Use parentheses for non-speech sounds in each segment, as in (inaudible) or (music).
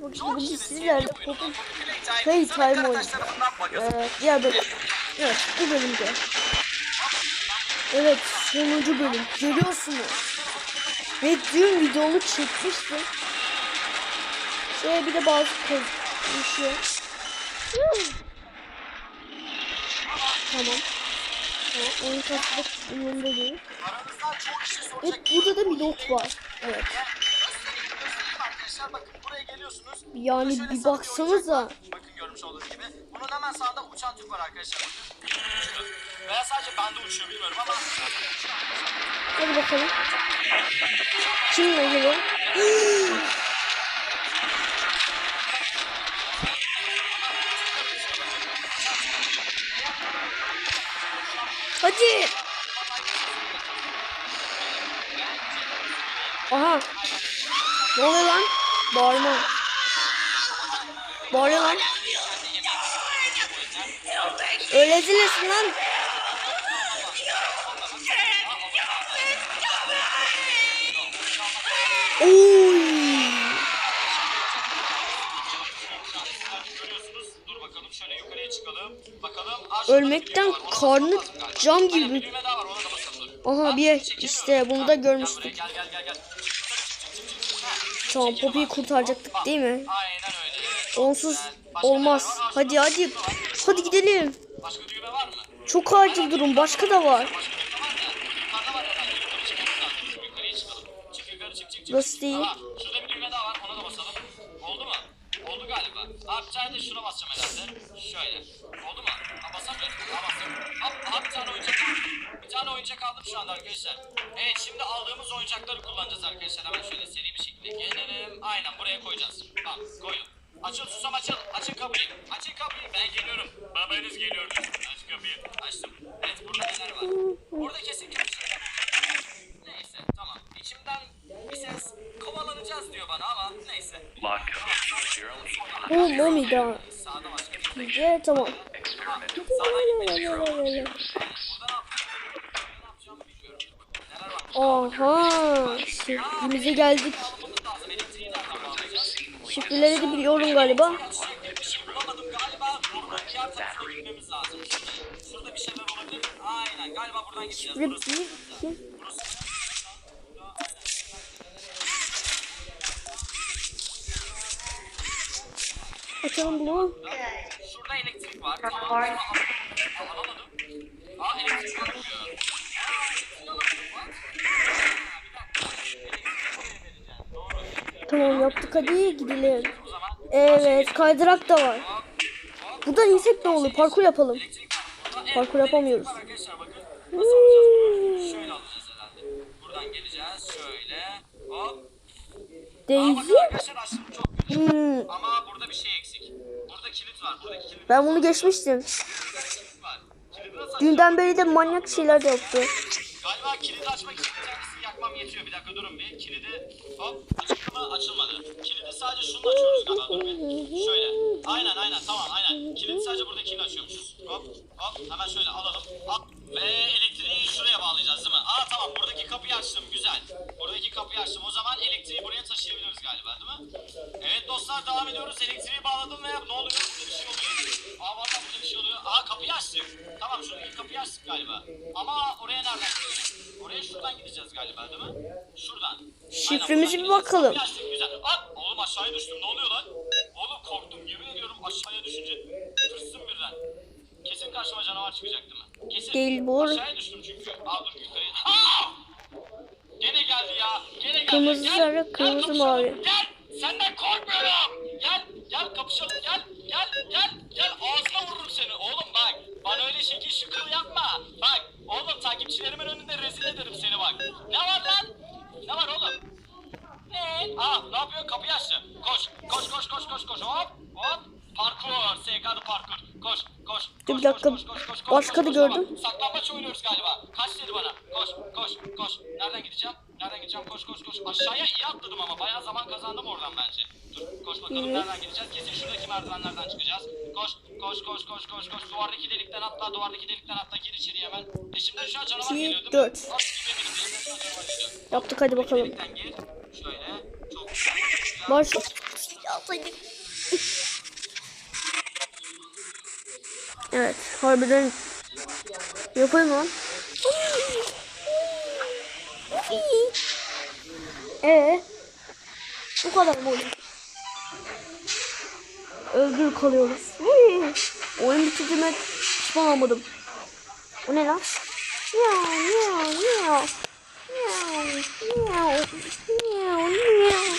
Bugün sizlerle Pop'un Playtime oynuyor. Ee, diğer bölüm. Evet bu bölümde. Evet sonuncu bölüm. Görüyorsunuz. Ve dün videomu çekmiştim. Şöyle bir de bazı konuşuyor. Tamam. Tamam, oyun kartı umurumda değil. Evet, burada da bir not var. Evet. Arkadaşlar bakın buraya geliyorsunuz. Yani bir baksanıza. Bakın görmüş olduğunuz gibi. Bunun hemen sağında uçan tüp var arkadaşlar. Bakın. Veya sadece bende uçuyor bilmiyorum ama. Hadi bakalım. Kimle geliyor? (gasps) Hadi. Aha. Ne oluyor lan? Bağırma. Bağırıyor lan. Öylesiniz lan. Oy. Ölmekten karnı cam gibi. Aha bir işte bunu da görmüştük. Gel gel gel gel. Tamam Poppy'yi kurtaracaktık değil mi? Aynen öyle. Onsuz olmaz. Hadi hadi. Hadi gidelim. Çok acil durum. Başka da var. Burası değil. Aha, şurada bir düğme daha var. Ona da basalım. Oldu mu? Oldu galiba. Abi de şuna basacağım herhalde. Şöyle. Oyuncak aldım şu anda arkadaşlar. Evet şimdi aldığımız oyuncakları kullanacağız arkadaşlar. Hemen şöyle seri bir şekilde gelelim. Aynen buraya koyacağız. Tamam koyun. Açıl susam açıl. Açın kapıyı. Açın kapıyı. Ben geliyorum. Babanız geliyor. Aç kapıyı. Açtım. Evet burada neler var? Burada kesin var. Neyse tamam. İçimden bir ses kovalanacağız diyor bana ama neyse. Lock zero O Mami daha. Sağda başka bir şey. Evet tamam. Sağdan gitmeye çalışıyorum. Burada ne yapacağım? Ne yapacağımı bilmiyorum. Var? Aha. Şehrimize geldik. Şifreleri de biliyorum galiba. Bir şey bir. Şifre. 1, 2. Burası. Açalım bunu. Şurada elektrik var. Alamadım. Aa elektrik görünmüyor. Aa, elektriği alamadım. What? Ha, bir dakika. Elektriği buraya vereceğim. Doğru. Tamam yaptık hadi gidelim. Evet kaydırak da var. Buradan insek ne olur? Parkur yapalım. Parkur yapamıyoruz. Daisy. Hmm, ben bunu geçmiştim. Dünden beri de manyak şeyler yaptı. Galiba kilidi açmak için yakmam yetiyor. Bir dakika durun bir. Kilidi hop açıldı mı? Açılmadı. Kilidi sadece şunu açıyoruz galiba. Dur bir. Şöyle. Aynen aynen tamam aynen. Kilidi sadece buradakini açıyormuşuz. Hop hop hemen şöyle alalım. Al. Ve elektriği şuraya bağlayacağız değil mi? Aa tamam buradaki kapıyı açtım. Güzel. Buradaki kapıyı açtım. O zaman elektriği buraya taşıyabiliriz galiba değil mi? Evet dostlar devam ediyoruz. Elektriği bağladım ve ne oluyor? Burada bir şey oluyor. Aa valla burada bir şey oluyor. Aa kapıyı açtık. Tamam şuradaki kapıyı açtık galiba. Ama oraya nereden gideceğiz? Oraya şuradan gideceğiz galiba değil mi? Şuradan. Şifremizi Aynen, bir bakalım. Aa oğlum aşağıya düştüm ne oluyor lan? Oğlum korktum yemin ediyorum aşağıya düşünce tırstım birden. Kesin karşıma canavar çıkacak değil mi? Kesin. Değil bu. Aşağıya düştüm çünkü. Aa dur yukarıya. Aa! Gene geldi ya. Gene geldi. Kırmızı Gel, sarı, gel kırmızı mavi. Gel. Senden korkmuyorum. Gel. Gel kapışalım. Gel. Gel. Gel. Gel. Ağzına vururum seni. Oğlum bak. Bana öyle şekil şıkıl yapma. Bak. Oğlum takipçilerimin önünde rezil ederim seni bak. Ne var lan? Ne var oğlum? Ne? Aa ne yapıyor? Kapıyı açtı. Koş. Koş koş koş koş koş. Hop. Hop. Parkur. SK'da parkur. Koş. Koş. Dur bir dakika. koş, koş, koş, koş, Başka da gördüm. Saklambaç oynuyoruz galiba. Kaç dedi bana? Koş, koş, koş. Nereden gideceğim? Nereden gideceğim? Koş, koş, koş. Aşağıya iyi atladım ama bayağı zaman kazandım oradan bence. Koş bakalım nereden gideceğiz? Kesin şuradaki merdivenlerden çıkacağız. Koş, koş, koş, koş, koş, koş. Duvardaki delikten atla, duvardaki delikten atla. Gir içeri hemen. Peşimden şu an canavar İki, geliyor değil mi? dört. Canavar geliyor. Yaptık hadi bakalım. Delikten gir. Şöyle. Çok güzel. Baş. Evet, harbiden yapayım lan. Ee, bu kadar mı oyun? Özgür kalıyoruz. Oyun bitirdiğime pişman olmadım. O ne lan? Miau, miau, miau. Miau, miau, miau, miau.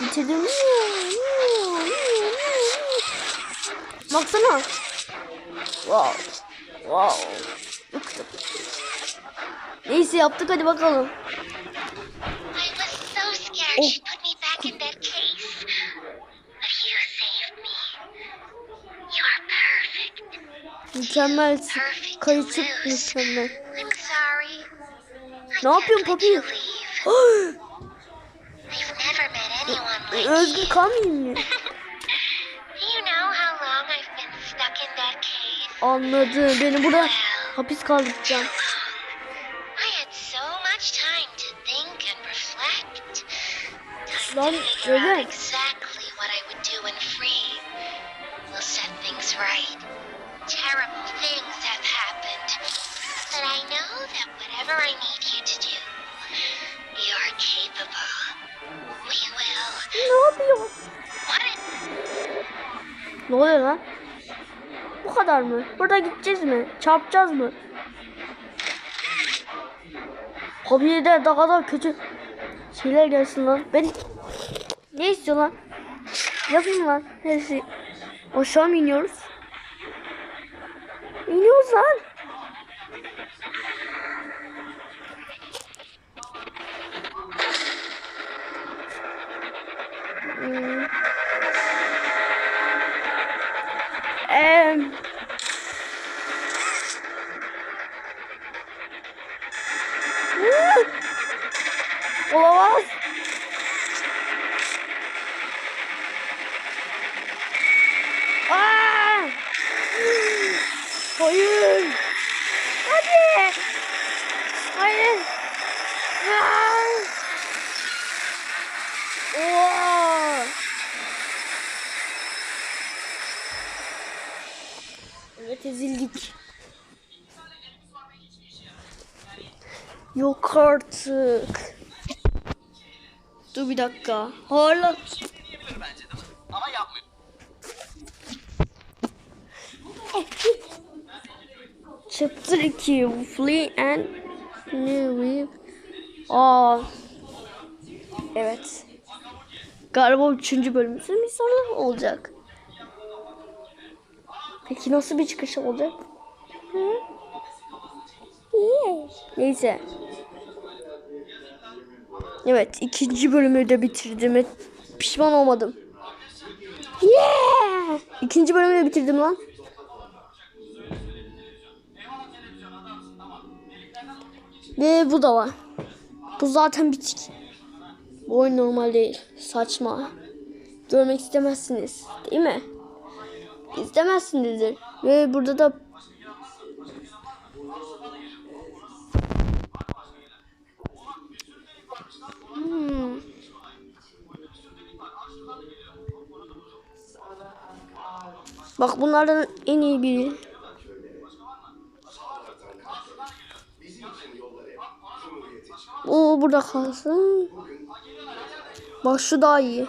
Bitirdim. Baksana. Wow. Wow. Neyse yaptık hadi bakalım. Oh. Mükemmel. Lose. mükemmel. Ne yapıyorsun papi? (gasps) Özgür kalmayayım ya. (laughs) Do you know how long I've been stuck in that cave? Anladım. Beni burada hapis kaldıracaksın. Things right. Terrible things have happened. But I know that whatever I need you to do, you're capable. We will. Ne yapıyor? What? Ne oluyor lan? Bu kadar mı? Burada gideceğiz mi? Çarpacağız mı? Hobiye de daha da kötü şeyler gelsin lan. Ben ne istiyor lan? Yapayım lan. Neyse. Aşağı mı iniyoruz? İniyoruz lan. Hmm. Dur bir dakika. Mi? Ama. Chapter 2 Flee and New Aa. Evet. Galiba üçüncü bölümümüzün bir sonu olacak. Peki nasıl bir çıkış olacak? Hı? Neyse. Evet ikinci bölümü de bitirdim. Pişman olmadım. Yeah! İkinci bölümü de bitirdim lan. Ve bu da var. Bu zaten bitik. Bu oyun normal değil. Saçma. Görmek istemezsiniz. Değil mi? İstemezsinizdir. Ve burada da Hmm. Bak bunlardan en iyi biri. O burada kalsın. Bak şu daha iyi.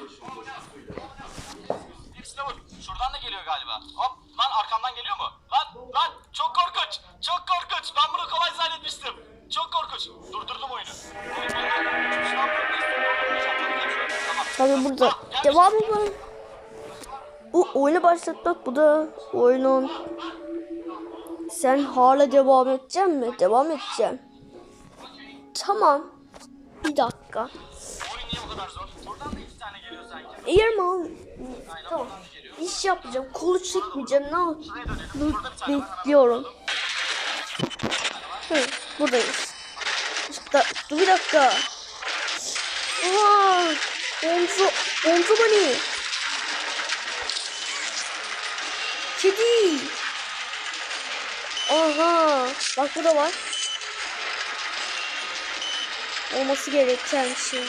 Şuradan da geliyor galiba. Hop. Lan arkamdan geliyor mu? Lan lan çok korkunç. Çok korkunç. Ben bunu kolay zannetmiştim. Çok korkunç. Durdurdum oyunu. Tabii burada devam edelim. Bu oyunu başlatmak bu da oyunun. Sen hala devam edeceksin mi? Devam edeceğim. Tamam. Bir dakika. Eğer Aynen tamam. İş yapacağım. Kolu çekmeyeceğim. Ne yap? Şuraya dönelim. Dur, Burada bir tane var. bekliyorum. Hı, buradayız. Dur bir dakika. Aa, Bonzo, bonzo bani. Kedi. Aha. Bak bu da var. Olması gereken şey.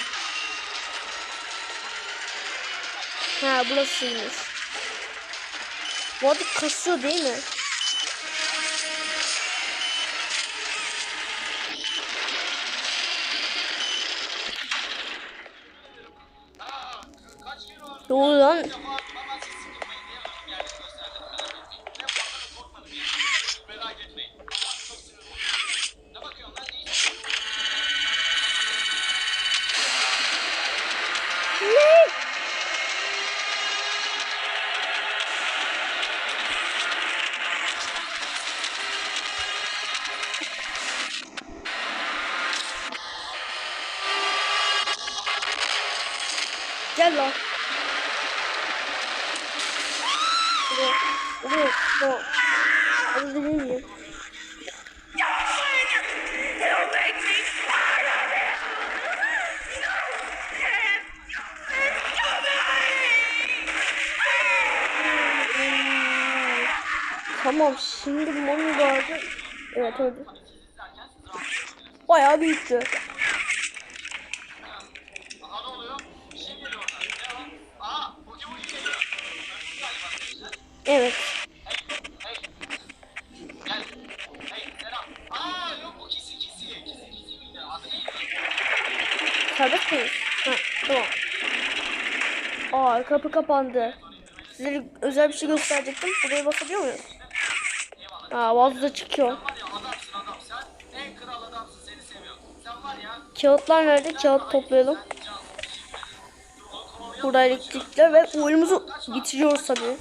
Ha burasıymış. Bu arada kasıyor değil mi? Doğrudan Gel lan. Tamam şimdi bunu gördüm. Evet öldü. Bayağı büyüktü. Serbest miyiz? Ha, tamam. Aa kapı kapandı. Size özel bir şey gösterecektim. Buraya bakabiliyor muyuz? Aa bazı da çıkıyor. Kağıtlar nerede? Kağıt toplayalım. Burada elektrikler ve oyunumuzu bitiriyoruz tabii.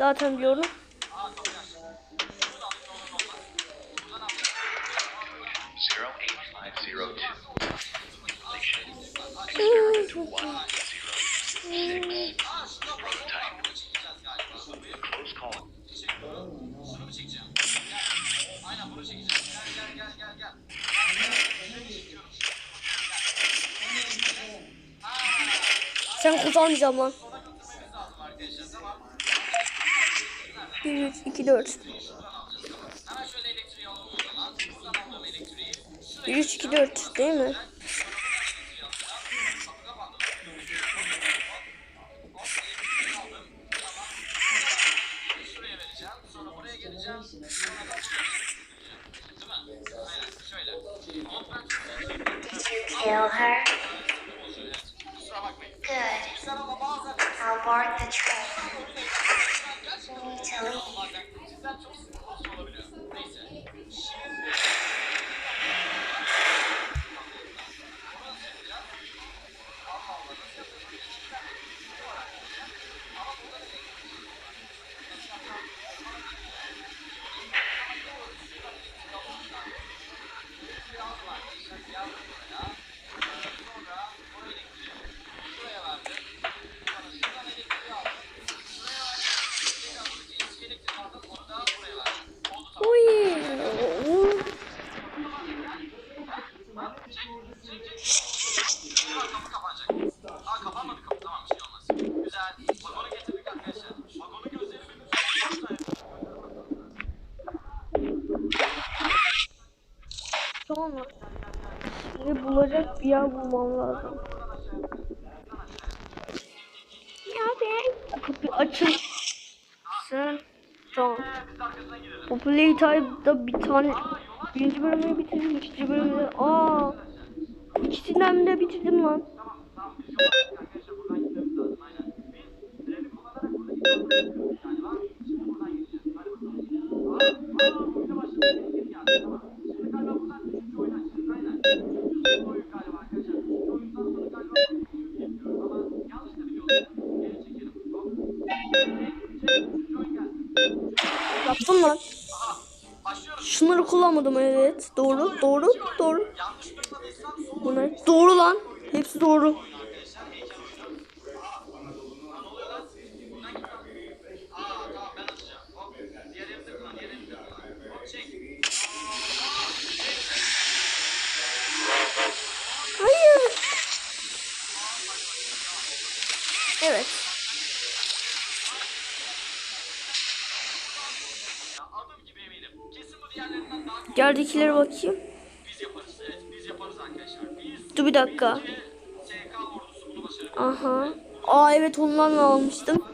Zaten diyorum. Sen kurtarmayacağım lan. 1, 3, 2, 4. 1, 3, 2, 4 değil mi? Kill her. Good. I'll board the train. 我以 kapıya bulmam lazım. Ya ben kapı açılsın. Tamam. Bu playtime'da bir tane birinci bölümü bitirdim, ikinci bölümü aa ikisinden de bitirdim lan. Bu ne? Doğru lan. Hepsi doğru. Hayır. Evet. Yerdekilere bakayım. Dur bir dakika. Aha. Aa evet ondan da almıştım.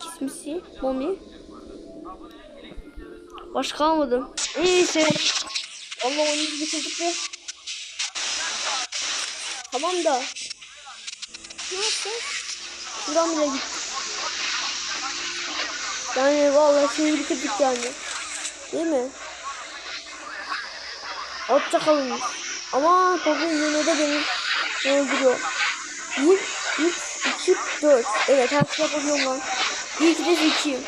Kismisi, Momi. Başka almadım. Neyse. Allah oyunu bitirdik mi? Tamam da. Ne yapacağız? Şuradan bile gittik. Yani vallahi şeyi bitirdik yani. Değil mi? Altta kalın. Ama Pogun yine de beni öldürüyor. 1, 3, 2, 4. Evet her şey yapabiliyorum lan. İyi ki de zekiyim.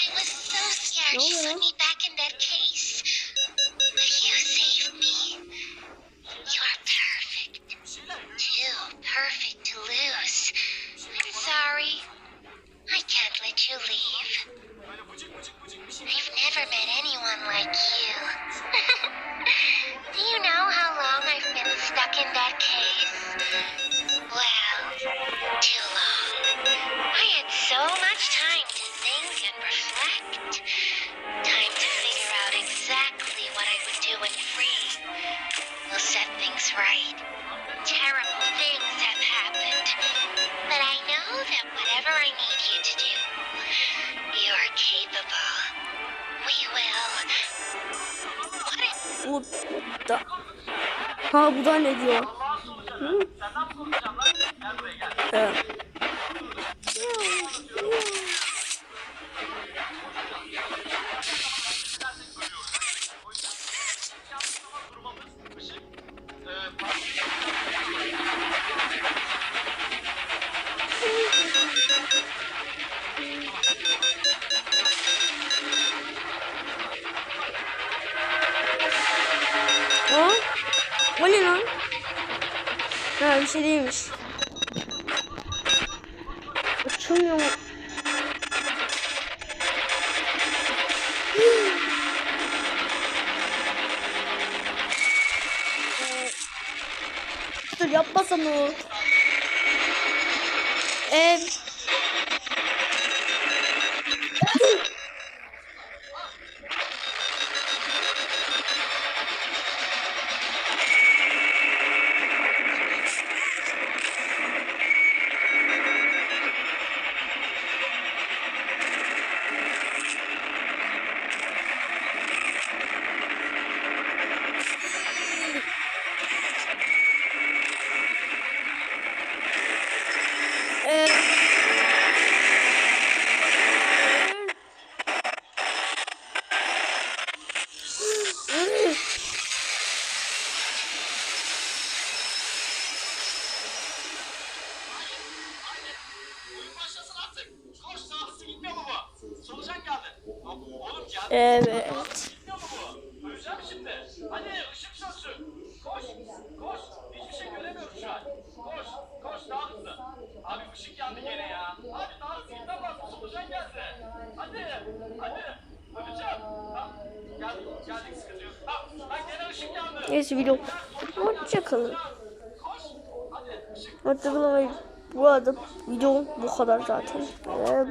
I was so set things right. Terrible things have happened. But I know that whatever I need you to do, you're capable. We will. What if Bu da. Ha bu da ne diyor? Hı? Senden mi konuşacağım lan? Gel buraya gel. Evet. Bir şey değilmiş. Yandı. Neyse video. Hoşçakalın. Hoşçakalın. Bu arada video bu kadar zaten. Ee,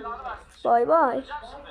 bye. Şimdi.